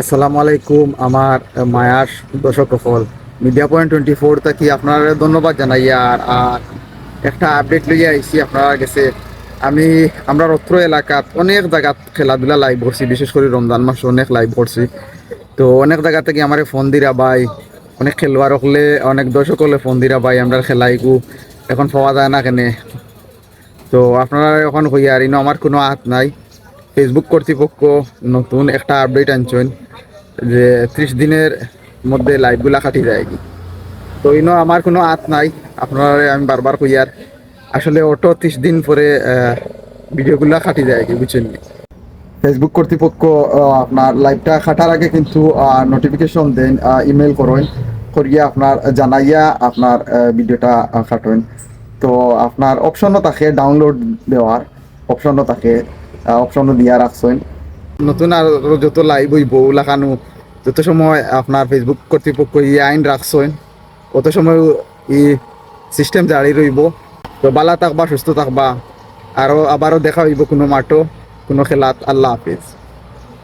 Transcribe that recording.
আসসালামু আলাইকুম, আমার মায়ার দর্শক সফল মিডিয়া পয়েন্ট টোয়েন্টি ফোর থাকি আপনার ধন্যবাদ জানাই? আর আর একটা আপডেট লইয়া আইছি আপনার গেছে আমি, আমরা রত্র এলাকাত অনেক জায়গাত খেলাধুলা লাইভ করছি, বিশেষ করে রমজান মাসে অনেক লাইভ করছি। তো অনেক জায়গা থেকে আমার ফোন দিরা ভাই, অনেক খেলোয়াড় হলে, অনেক দর্শক হলে ফোন দিরা ভাই, আমরা খেলাইগু এখন পাওয়া যায় না কেনে। তো আপনারা এখন হইয়া আর ইনো আমার কোনো হাত নাই। ফেসবুক কর্তৃপক্ষ নতুন একটা আপডেট আনছেন। যে ত্রিশ দিনের মধ্যে লাইভগুলা কাটি যায় কি। তো, ইনো আমার কোনো হাত নাই। আপনারা আমি বারবার কইয়ার আসলে অটো ত্রিশ দিন পরে ভিডিওগুলা কাটি যায় কি, বুঝছেন ফেসবুক কর্তৃপক্ষ আপনার লাইভটা কাটার আগে কিন্তু নোটিফিকেশন দেন ইমেল করেন, করিয়া আপনার জানাইয়া আপনার ভিডিওটা কাটেন তো, আপনার অপশনও থাকে ডাউনলোড দেওয়ার অপশনও থাকে অপশনও দিয়া রাখছেন। নতুন আর যত লাইভ হইব লাগানো যত সময় আপনার ফেসবুক কর্তৃপক্ষ ই আইন রাখছেন, অত সময় ই সিস্টেম জারি রইব। তো বালা থাকবা, সুস্থ থাকবা। আরও আবারও দেখা হইব কোনো মাঠও, কোনো খেলাত। আল্লাহ হাফিজ।